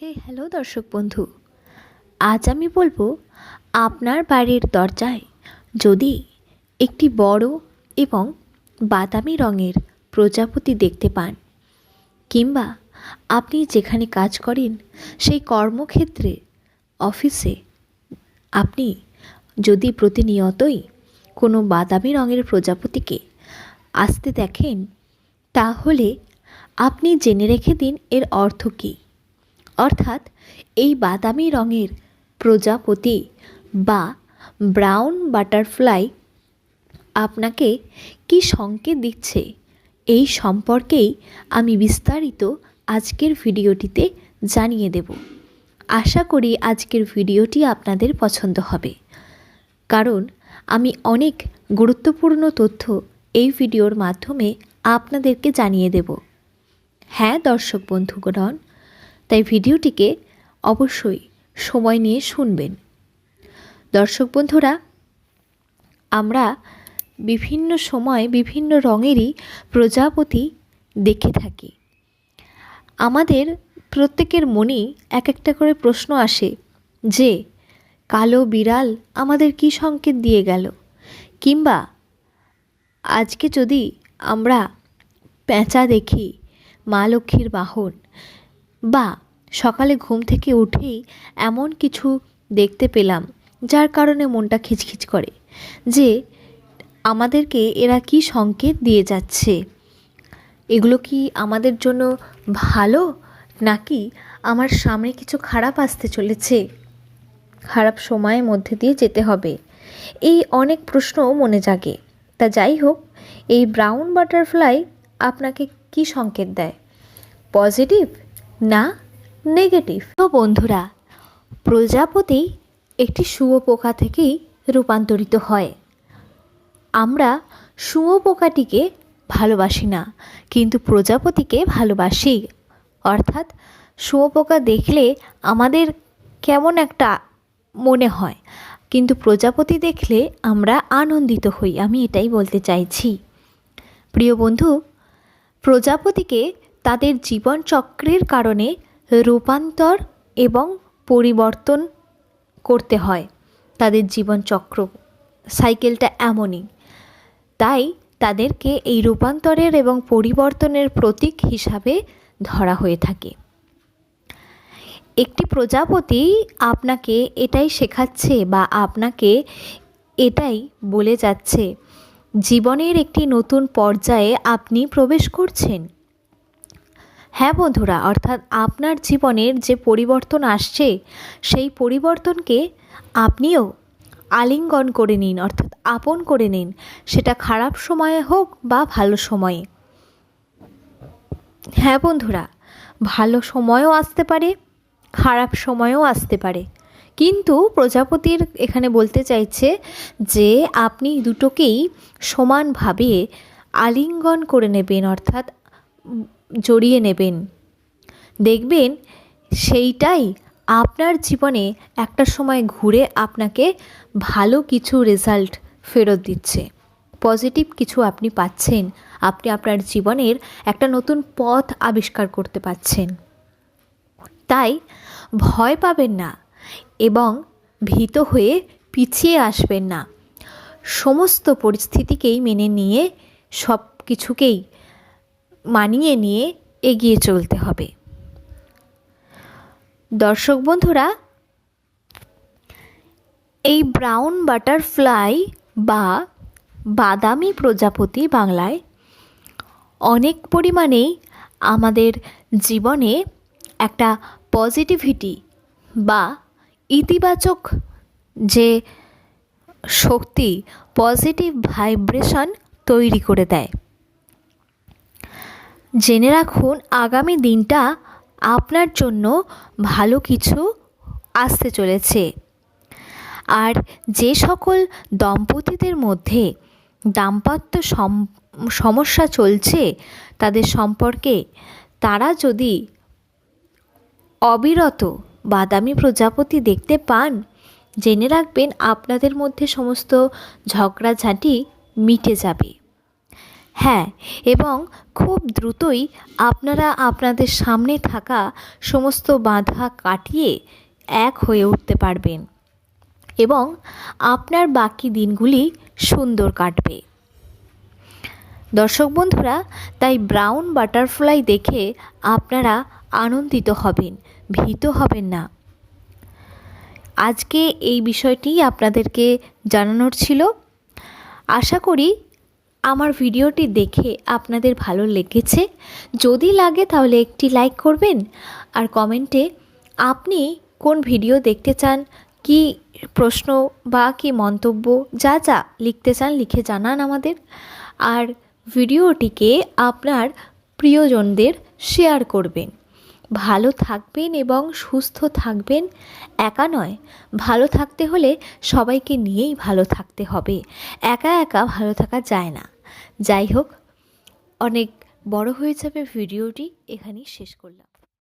হে, hello দর্শক বন্ধু। আজ আমি বলব আপনার বাড়ির দরজায় যদি একটি বড় এবং বাদামি রঙের প্রজাপতি দেখতে পান কিংবা আপনি যেখানে কাজ করেন সেই কর্মক্ষেত্রে, অফিসে আপনি যদি প্রতিনিয়তই কোনো বাদামি রঙের প্রজাপতিকে আসতে দেখেন, তাহলে আপনি জেনে রেখে দিন এর অর্থ কী। অর্থাৎ এই বাদামি রঙের প্রজাপতি বা ব্রাউন বাটারফ্লাই আপনাকে কি সংকেত দিচ্ছে? এই সম্পর্কেই আমি বিস্তারিত আজকের ভিডিওটিতে জানিয়ে দেব। আশা করি আজকের ভিডিওটি আপনাদের পছন্দ হবে। কারণ আমি অনেক গুরুত্বপূর্ণ তথ্য এই ভিডিওর মাধ্যমে আপনাদেরকে জানিয়ে দেব। হ্যাঁ দর্শক বন্ধুগণ তাই ভিডিওটিকে অবশ্যই সময় নিয়ে শুনবেন। দর্শক বন্ধুরা, আমরা বিভিন্ন সময় বিভিন্ন রঙেরই প্রজাপতি দেখে থাকি। আমাদের প্রত্যেকের মনেই এক একটা করে প্রশ্ন আসে যে, কালো বিড়াল আমাদের কী সংকেত দিয়ে গেল? কিংবা আজকে যদি আমরা পেঁচা দেখি, মা লক্ষ্মীর বাহন বা সকালে ঘুম থেকে উঠেই এমন কিছু দেখতে পেলাম, যার কারণে মনটা খিচখিচ করে, যে আমাদেরকে এরা কি সংকেত দিয়ে যাচ্ছে? এগুলো কি আমাদের জন্য ভালো, নাকি আমার সামনে কিছু খারাপ আসতে চলেছে? খারাপ সময়ের মধ্যে দিয়ে যেতে হবে। এই অনেক প্রশ্ন মনে জাগে। তা যাই হোক, এই ব্রাউন বাটারফ্লাই আপনাকে কি সংকেত দেয়? পজিটিভ? না? নেগেটিভ। তো বন্ধুরা, প্রজাপতি একটি শুয়োপোকা থেকেই রূপান্তরিত হয়। আমরা শুয়োপোকাটিকে ভালোবাসি না, কিন্তু প্রজাপতিকে ভালোবাসি। অর্থাৎ শুয়োপোকা দেখলে আমাদের কেমন একটা মনে হয়, কিন্তু প্রজাপতি দেখলে আমরা আনন্দিত হই, আমি এটাই বলতে চাইছি। প্রিয় বন্ধু, প্রজাপতিকে তাদের জীবনচক্রের কারণে রূপান্তর এবং পরিবর্তন করতে হয় তাদের জীবনচক্র সাইকেলটা এমনই। তাই তাদেরকে এই রূপান্তরের এবং পরিবর্তনের প্রতীক হিসাবে ধরা হয়ে থাকে। একটি প্রজাপতি আপনাকে এটাই শেখাচ্ছে বা আপনাকে এটাই বলে যাচ্ছে, জীবনের একটি নতুন পর্যায়ে আপনি প্রবেশ করছেন। হ্যাঁ বন্ধুরা, অর্থাৎ আপনার জীবনের যে পরিবর্তন আসছে, সেই পরিবর্তনকে আপনিও আলিঙ্গন করে নিন, অর্থাৎ আপন করে নিন। সেটা খারাপ সময়ে হোক বা ভালো সময়ে। হ্যাঁ বন্ধুরা, ভালো সময়ও আসতে পারে, খারাপ সময়ও আসতে পারে। কিন্তু প্রজাপতির এখানে বলতে চাইছে যে, আপনি দুটোকেই সমানভাবে আলিঙ্গন করে নেবেন, অর্থাৎ জড়িয়ে নেবেন। দেখবেন সেইটাই আপনার জীবনে একটা সময় ঘুরে আপনাকে ভালো কিছু রেজাল্ট ফেরত দিচ্ছে। পজিটিভ কিছু আপনি পাচ্ছেন। আপনি আপনার জীবনের একটা নতুন পথ আবিষ্কার করতে পারছেন তাই ভয় পাবেন না এবং ভীত হয়ে পিছিয়ে আসবেন না। সমস্ত পরিস্থিতিকেই মেনে নিয়ে সব কিছুকেই মানিয়ে নিয়ে এগিয়ে চলতে হবে। দর্শক বন্ধুরা, এই ব্রাউন বাটারফ্লাই বা বাদামি প্রজাপতি বাংলায় অনেক পরিমাণেই আমাদের জীবনে একটা পজিটিভিটি বা ইতিবাচক যে শক্তি, পজিটিভ ভাইব্রেশন তৈরি করে দেয়। জেনে রাখুন, আগামী দিনটা আপনার জন্য ভালো কিছু আসতে চলেছে। আর যে সকল দম্পতিদের মধ্যে দাম্পত্য সমস্যা চলছে, তাদের সম্পর্কে তারা যদি অবিরত বাদামি প্রজাপতি দেখতে পান, জেনে রাখবেন আপনাদের মধ্যে সমস্ত ঝগড়াঝাঁটি মিটে যাবে। হ্যাঁ এবং খুব দ্রুতই আপনারা আপনাদের সামনে থাকা সমস্ত বাধা কাটিয়ে এক হয়ে উঠতে পারবেন এবং আপনার বাকি দিনগুলি সুন্দর কাটবে। দর্শক বন্ধুরা, তাই ব্রাউন বাটারফ্লাই দেখে আপনারা আনন্দিত হবেন, ভীত হবেন না। আজকে এই বিষয়টি আপনাদেরকে জানানোর ছিল। আশা করি আমার ভিডিওটি দেখে আপনাদের ভালো লেগেছে? যদি লাগে তাহলে একটি লাইক করবেন। আর কমেন্টে আপনি কোন ভিডিও দেখতে চান, কি প্রশ্ন বা কি মন্তব্য, যা যা লিখতে চান লিখে জানান আমাদের। আর ভিডিওটিকে আপনার প্রিয়জনদের শেয়ার করবেন। ভালো থাকবেন এবং সুস্থ থাকবেন, একা নয়। ভালো থাকতে হলে সবাইকে নিয়েই ভালো থাকতে হবে। একা একা ভালো থাকা যায় না। যাই হোক অনেক বড় হয়ে যাবে ভিডিওটি এখানেই শেষ করলাম।